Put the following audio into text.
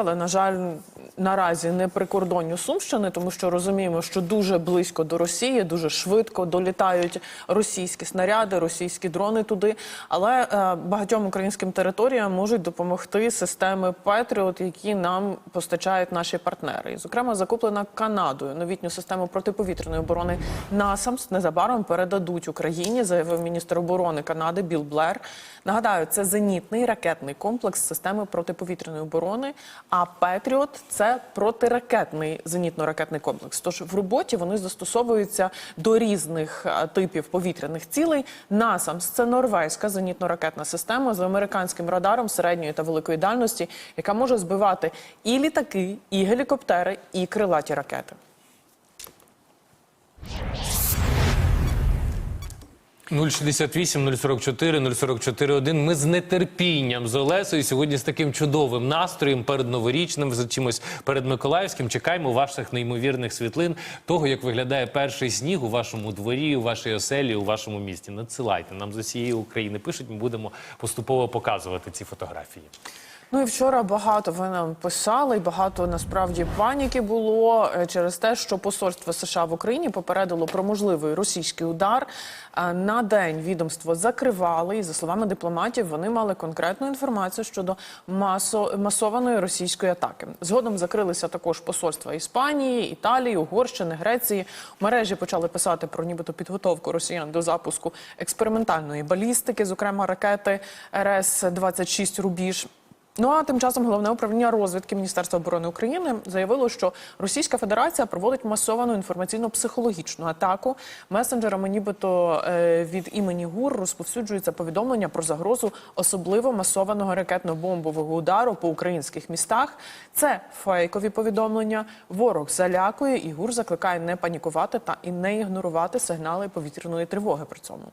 Але на жаль, наразі не прикордонню Сумщини, тому що розуміємо, що дуже близько до Росії, дуже швидко долітають російські снаряди, російські дрони туди. Але е, багатьом українським територіям можуть допомогти системи Петріот, які нам постачають наші партнери. І, зокрема, закуплена Канадою новітню систему протиповітряної оборони НАСАМС незабаром передадуть Україні, заявив міністр оборони Канади Біл Блер. Нагадаю, це зенітний ракетний комплекс системи протиповітряної оборони. А Петріот це протиракетний зенітно-ракетний комплекс. Тож в роботі вони застосовуються до різних типів повітряних цілей. НАСАМС це норвезька зенітно-ракетна система з американським радаром середньої та великої дальності, яка може збивати і літаки, і гелікоптери, і крилаті ракети. – 068 044 044 1. Ми з нетерпінням з Олесою сьогодні з таким чудовим настроєм перед новорічним, з чимось перед Миколаївським. Чекаємо ваших неймовірних світлин того, як виглядає перший сніг у вашому дворі, у вашій оселі, у вашому місті. Надсилайте нам з усієї України. Пишуть, ми будемо поступово показувати ці фотографії. Ну і вчора багато ви нам писали, і багато насправді паніки було е, через те, що посольство США в Україні попередило про можливий російський удар. Е, День відомство закривали, і за словами дипломатів, вони мали конкретну інформацію щодо масо, масованої російської атаки. Згодом закрилися також посольства Іспанії, Італії, Угорщини, Греції. Мережі почали писати про нібито підготовку росіян до запуску експериментальної балістики, зокрема ракети РС 26 Рубіж. Ну а тим часом головне управління розвідки Міністерства оборони України заявило, що Російська Федерація проводить масовану інформаційно-психологічну атаку. Месенджерами, нібито е, від імені ГУР розповсюджується повідомлення про загрозу особливо масованого ракетно-бомбового удару по українських містах. Це фейкові повідомлення. Ворог залякує і ГУР закликає не панікувати та і не ігнорувати сигнали повітряної тривоги при цьому.